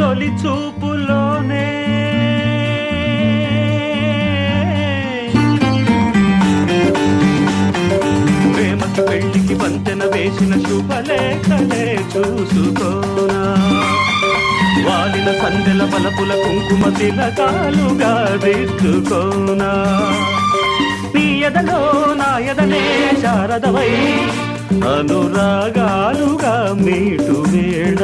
తొలి చూపులోనే. ప్రేమకి పెళ్ళికి వంతెన వేసిన శుభలేఖలే చూసుకోనా. వాలిన సందెల బలపుల కుంకుమ తిలకాలుగా దిద్దుకోనా నీ ఎదలో నా ఎదనే శారదవై అనురాగాలుగా మీటు వేళ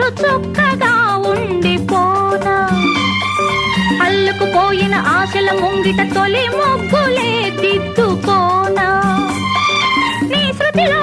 చిరు చుక్కగా ఉండిపోనా? అల్లుకు పోయిన ఆశల ముంగిట తొలి ముగ్గులే దిద్దుకోనా? నీ శృతిలో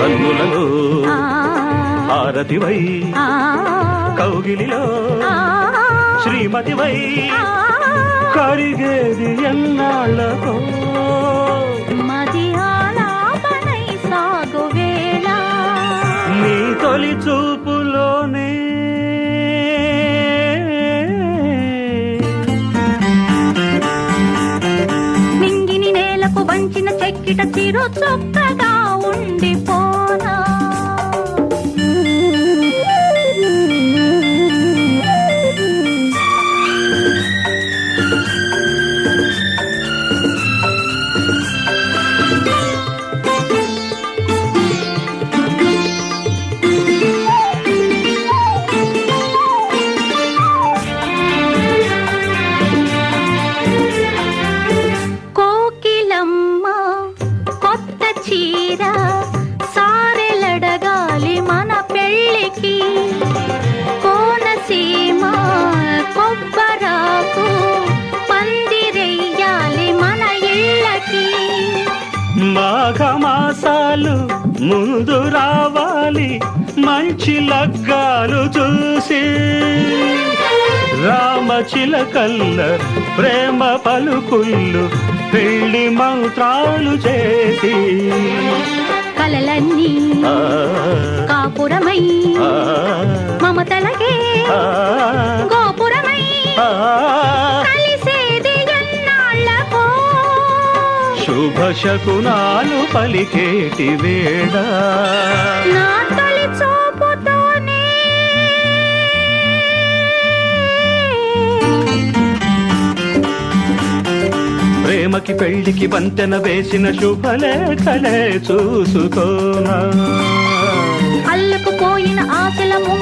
కన్నులలో ఆ, హారతివై ఆ, కౌగిలిలో ఆ, శ్రీమతివై ఆ. కరిగేది ఎన్నాళ్ళకో. మది ఆలాపనై సాగు వేళ నీ తొలి చూపులోనే మాఘమాసాలు ముందు రావాలి మంచి లగ్గాలు చూసి. రామచిలకల్ల ప్రేమ పలుకుళ్ళు పెళ్ళి మంత్రాలు చేసి. కలలన్నీ కాపురమై శుభ శకునాలు పలికేటి చూపుతోనే ప్రేమకి పెళ్ళికి వంతెన వేసిన శుభలేఖలే చూసుకోనా. అల్లుకుపోయిన ఆశల ముంగి